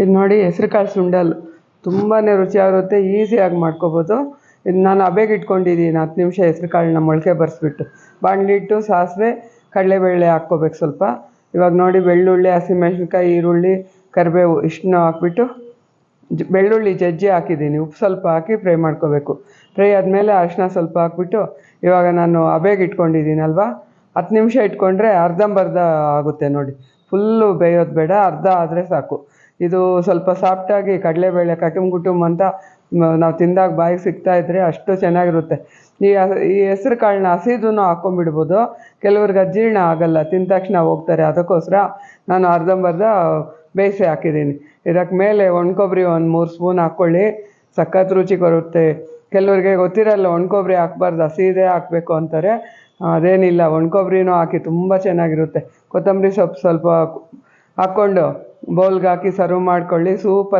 ಇದು ನೋಡಿ ಹೆಸ್ರು ಕಾಳು ಸುಂಡಲ್. ತುಂಬಾ ರುಚಿಯಾಗಿರುತ್ತೆ, ಈಸಿಯಾಗಿ ಮಾಡ್ಕೋಬೋದು. ಇದು ನಾನು ಹಬೆಗೆ ಇಟ್ಕೊಂಡಿದ್ದೀನಿ ಹತ್ತು ನಿಮಿಷ ಹೆಸ್ರು ಕಾಳನ್ನ ಮೊಳಕೆ ಬರೆಸ್ಬಿಟ್ಟು. ಬಾಣಲಿಟ್ಟು, ಸಾಸಿವೆ, ಕಡಲೆಬೇಳೆ ಹಾಕ್ಕೋಬೇಕು ಸ್ವಲ್ಪ. ಇವಾಗ ನೋಡಿ ಬೆಳ್ಳುಳ್ಳಿ, ಹಸಿಮೆಣ್ಸಿನ್ಕಾಯಿ, ಈರುಳ್ಳಿ, ಕರಿಬೇವು ಇಷ್ಟನ್ನ ಹಾಕ್ಬಿಟ್ಟು ಬೆಳ್ಳುಳ್ಳಿ ಜಜ್ಜಿ ಹಾಕಿದ್ದೀನಿ ಉಪ್ಪು ಸ್ವಲ್ಪ ಹಾಕಿ ಫ್ರೈ ಮಾಡ್ಕೋಬೇಕು. ಫ್ರೈ ಆದಮೇಲೆ ಅರಿಶಿನ ಸ್ವಲ್ಪ ಹಾಕ್ಬಿಟ್ಟು ಇವಾಗ ನಾನು ಹಬೆಗೆ ಇಟ್ಕೊಂಡಿದ್ದೀನಲ್ವಾ ಹತ್ತು ನಿಮಿಷ ಇಟ್ಕೊಂಡ್ರೆ ಅರ್ಧಂಬರ್ಧ ಆಗುತ್ತೆ ನೋಡಿ. ಫುಲ್ಲು ಬೇಯೋದು ಬೇಡ, ಅರ್ಧ ಆದರೆ ಸಾಕು. ಇದು ಸ್ವಲ್ಪ ಸಾಫ್ಟಾಗಿ ಕಡಲೆಬೇಳೆ ಕಟುಮ್ ಕುಟುಮ್ ಅಂತ ನಾವು ತಿಂದಾಗ ಬಾಯಿಗೆ ಸಿಗ್ತಾ ಇದ್ರೆ ಅಷ್ಟು ಚೆನ್ನಾಗಿರುತ್ತೆ. ಈ ಈ ಹೆಸ್ರು ಕಾಳನ್ನ ಹಸಿದೂ ಹಾಕೊಂಡ್ಬಿಡ್ಬೋದು. ಕೆಲವ್ರಿಗೆ ಅಜೀರ್ಣ ಆಗಲ್ಲ, ತಿಂದ ತಕ್ಷಣ ಹೋಗ್ತಾರೆ. ಅದಕ್ಕೋಸ್ಕರ ನಾನು ಅರ್ಧಂಬರ್ಧ ಬೇಯಿಸಿ ಹಾಕಿದ್ದೀನಿ. ಇದಕ್ಕೆ ಮೇಲೆ ಒಣಕೊಬ್ಬರಿ ಒಂದು ಮೂರು ಸ್ಪೂನ್ ಹಾಕ್ಕೊಳ್ಳಿ ಸಖತ್ ರುಚಿ ಬರುತ್ತೆ. ಕೆಲವ್ರಿಗೆ ಗೊತ್ತಿರಲ್ಲ ಒಣಕೊಬ್ಬರಿ ಹಾಕ್ಬಾರ್ದು ಹಸಿದೇ ಹಾಕಬೇಕು ಅಂತಾರೆ. ಅದೇನಿಲ್ಲ ಒಣಕೊಬ್ಬರಿನೂ ಹಾಕಿ ತುಂಬ ಚೆನ್ನಾಗಿರುತ್ತೆ. ಕೊತ್ತಂಬರಿ ಸೊಪ್ಪು ಸ್ವಲ್ಪ ಹಾಕ್ಕೊಂಡು ಬೌಲ್ಗೆ ಹಾಕಿ ಸರ್ವ್ ಮಾಡ್ಕೊಳ್ಳಿ ಸೂಪರ್